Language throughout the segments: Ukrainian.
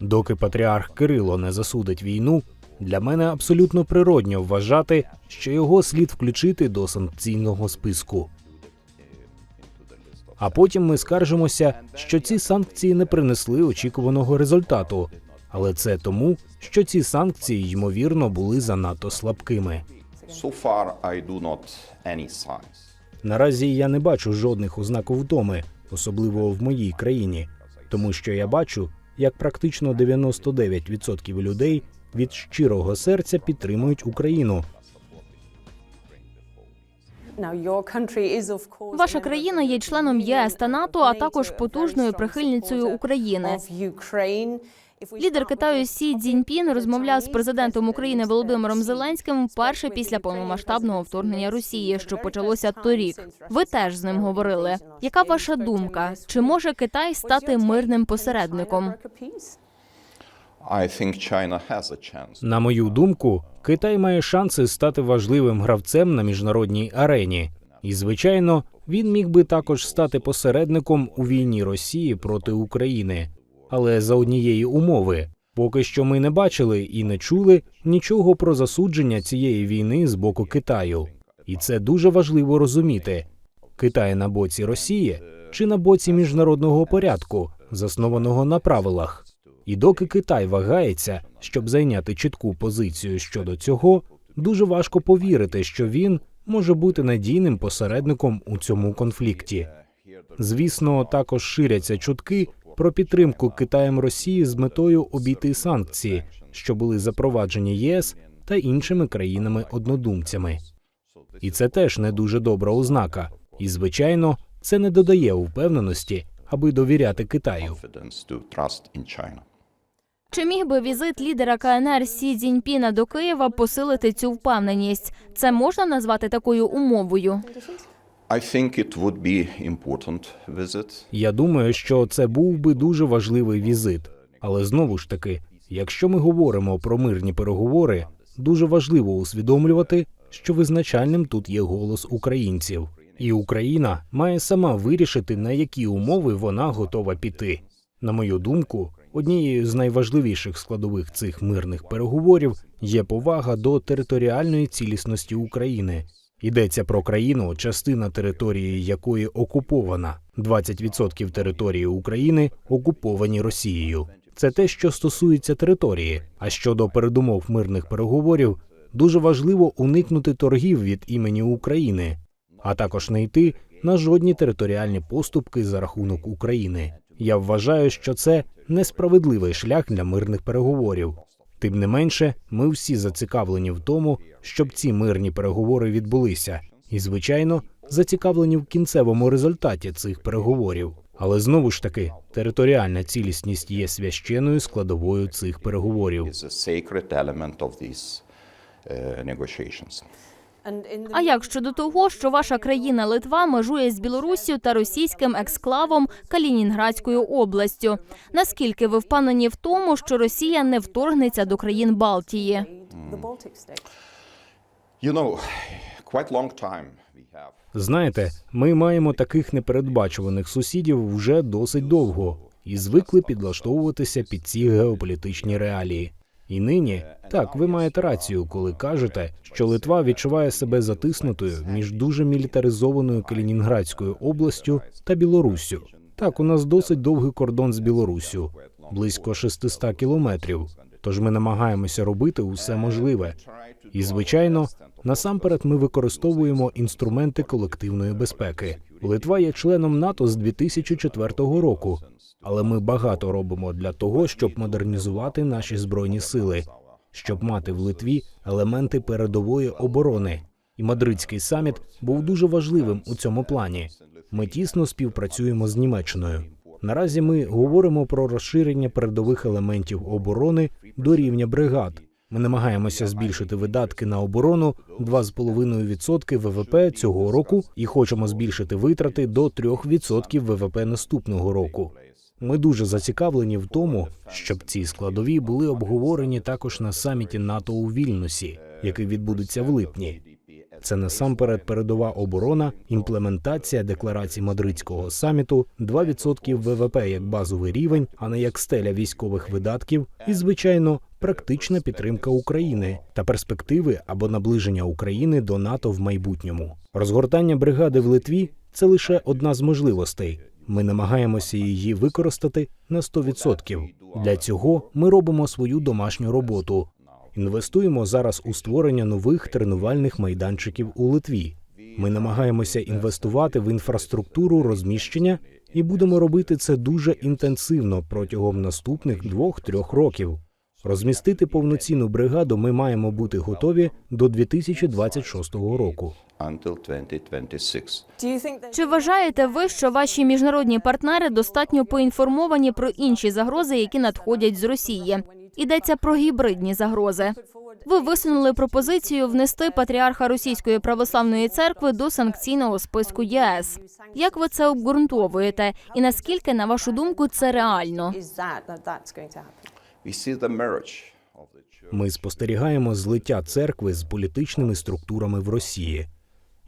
Доки патріарх Кирило не засудить війну, для мене абсолютно природньо вважати, що його слід включити до санкційного списку. А потім ми скаржимося, що ці санкції не принесли очікуваного результату. Але це тому, що ці санкції ймовірно були занадто слабкими. Наразі я не бачу жодних ознак втоми, особливо в моїй країні, тому що я бачу, як практично 99% людей від щирого серця підтримують Україну. Ваша країна є членом ЄС та НАТО, а також потужною прихильницею України. Лідер Китаю Сі Цзіньпін розмовляв з президентом України Володимиром Зеленським вперше після повномасштабного вторгнення Росії, що почалося торік. Ви теж з ним говорили. Яка ваша думка? Чи може Китай стати мирним посередником? На мою думку, Китай має шанси стати важливим гравцем на міжнародній арені, і звичайно, він міг би також стати посередником у війні Росії проти України. Але за однієї умови, поки що ми не бачили і не чули нічого про засудження цієї війни з боку Китаю. І це дуже важливо розуміти: Китай на боці Росії чи на боці міжнародного порядку, заснованого на правилах. І доки Китай вагається, щоб зайняти чітку позицію щодо цього, дуже важко повірити, що він може бути надійним посередником у цьому конфлікті. Звісно, також ширяться чутки про підтримку Китаєм Росії з метою обійти санкції, що були запроваджені ЄС та іншими країнами-однодумцями. І це теж не дуже добра ознака. І, звичайно, це не додає впевненості, аби довіряти Китаю. Чи міг би візит лідера КНР Сі Цзіньпіна до Києва посилити цю впевненість? Це можна назвати такою умовою? Я думаю, що це був би дуже важливий візит. Але знову ж таки, якщо ми говоримо про мирні переговори, дуже важливо усвідомлювати, що визначальним тут є голос українців, і Україна має сама вирішити, на які умови вона готова піти. На мою думку, однією з найважливіших складових цих мирних переговорів є повага до територіальної цілісності України. Йдеться про країну, частина території якої окупована. 20% території України окуповані Росією. Це те, що стосується території. А щодо передумов мирних переговорів, дуже важливо уникнути торгів від імені України, а також не йти на жодні територіальні поступки за рахунок України. Я вважаю, що це несправедливий шлях для мирних переговорів. Тим не менше, ми всі зацікавлені в тому, щоб ці мирні переговори відбулися, і, звичайно, зацікавлені в кінцевому результаті цих переговорів. Але знову ж таки, територіальна цілісність є священною складовою цих переговорів. А як щодо того, що ваша країна Литва межує з Білоруссю та російським ексклавом Калінінградською областю? Наскільки ви впевнені в тому, що Росія не вторгнеться до країн Балтії? Знаєте, ми маємо таких непередбачуваних сусідів вже досить довго і звикли підлаштовуватися під ці геополітичні реалії. І нині так ви маєте рацію, коли кажете, що Литва відчуває себе затиснутою між дуже мілітаризованою Калінінградською областю та Білоруссю. Так, у нас досить довгий кордон з Білоруссю, близько 600 кілометрів. Тож ми намагаємося робити усе можливе. І звичайно, насамперед ми використовуємо інструменти колективної безпеки. Литва є членом НАТО з 2004 року, але ми багато робимо для того, щоб модернізувати наші збройні сили, щоб мати в Литві елементи передової оборони. І мадридський саміт був дуже важливим у цьому плані. Ми тісно співпрацюємо з Німеччиною. Наразі ми говоримо про розширення передових елементів оборони до рівня бригад. Ми намагаємося збільшити видатки на оборону 2,5% ВВП цього року і хочемо збільшити витрати до 3% ВВП наступного року. Ми дуже зацікавлені в тому, щоб ці складові були обговорені також на саміті НАТО у Вільнюсі, який відбудеться в липні. Це насамперед передова оборона, імплементація декларації мадридського саміту, 2% ВВП як базовий рівень, а не як стеля військових видатків, і звичайно, практична підтримка України та перспективи або наближення України до НАТО в майбутньому. Розгортання бригади в Литві це лише одна з можливостей. Ми намагаємося її використати на 100%. Для цього ми робимо свою домашню роботу. Інвестуємо зараз у створення нових тренувальних майданчиків у Литві. Ми намагаємося інвестувати в інфраструктуру розміщення і будемо робити це дуже інтенсивно протягом наступних двох-трьох років. Розмістити повноцінну бригаду ми маємо бути готові до 2026 року. until 2026. Чи вважаєте ви, що ваші міжнародні партнери достатньо поінформовані про інші загрози, які надходять з Росії? Йдеться про гібридні загрози. Ви висунули пропозицію внести патріарха Російської православної церкви до санкційного списку ЄС. Як ви це обґрунтовуєте? І наскільки, на вашу думку, це реально? Ми спостерігаємо злиття церкви з політичними структурами в Росії.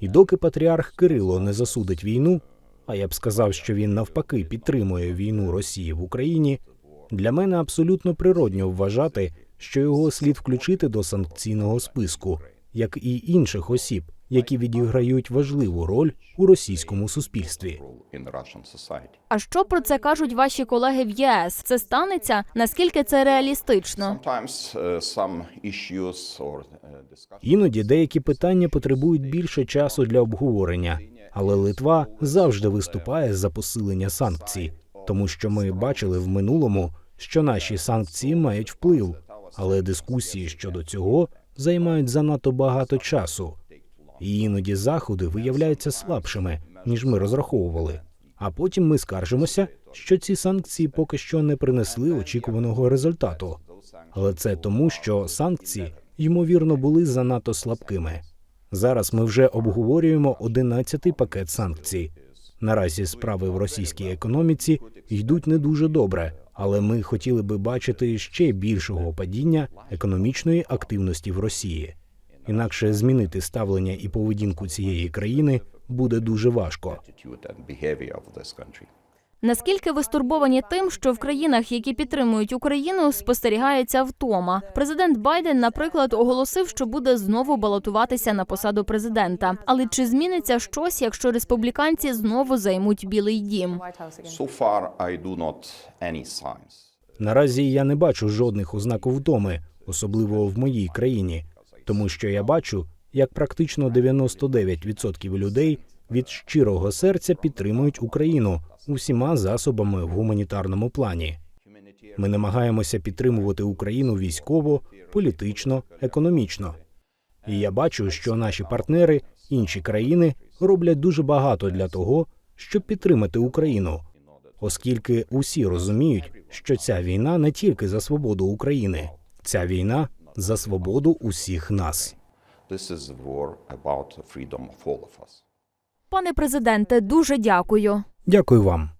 І доки патріарх Кирило не засудить війну, а я б сказав, що він навпаки підтримує війну Росії в Україні, для мене абсолютно природньо вважати, що його слід включити до санкційного списку, як і інших осіб, які відіграють важливу роль у російському суспільстві. А що про це кажуть ваші колеги в ЄС? Це станеться? Наскільки це реалістично? Uh, uh, Іноді деякі питання потребують більше часу для обговорення, але Литва завжди виступає за посилення санкцій, тому що ми бачили в минулому, що наші санкції мають вплив, але дискусії щодо цього займають занадто багато часу. І іноді заходи виявляються слабшими, ніж ми розраховували. А потім ми скаржимося, що ці санкції поки що не принесли очікуваного результату. Але це тому, що санкції, ймовірно, були занадто слабкими. Зараз ми вже обговорюємо 11-й пакет санкцій. Наразі справи в російській економіці йдуть не дуже добре, але ми хотіли би бачити ще більшого падіння економічної активності в Росії. Інакше змінити ставлення і поведінку цієї країни буде дуже важко. Наскільки ви стурбовані тим, що в країнах, які підтримують Україну, спостерігається втома? Президент Байден, наприклад, оголосив, що буде знову балотуватися на посаду президента. Але чи зміниться щось, якщо республіканці знову займуть Білий Дім? Наразі я не бачу жодних ознак втоми, особливо в моїй країні, тому що я бачу, як практично 99% людей від щирого серця підтримують Україну усіма засобами в гуманітарному плані. Ми намагаємося підтримувати Україну військово, політично, економічно. І я бачу, що наші партнери, інші країни, роблять дуже багато для того, щоб підтримати Україну, оскільки усі розуміють, що ця війна не тільки за свободу України, ця війна за свободу усіх нас. Пане президенте, дуже дякую. Дякую вам.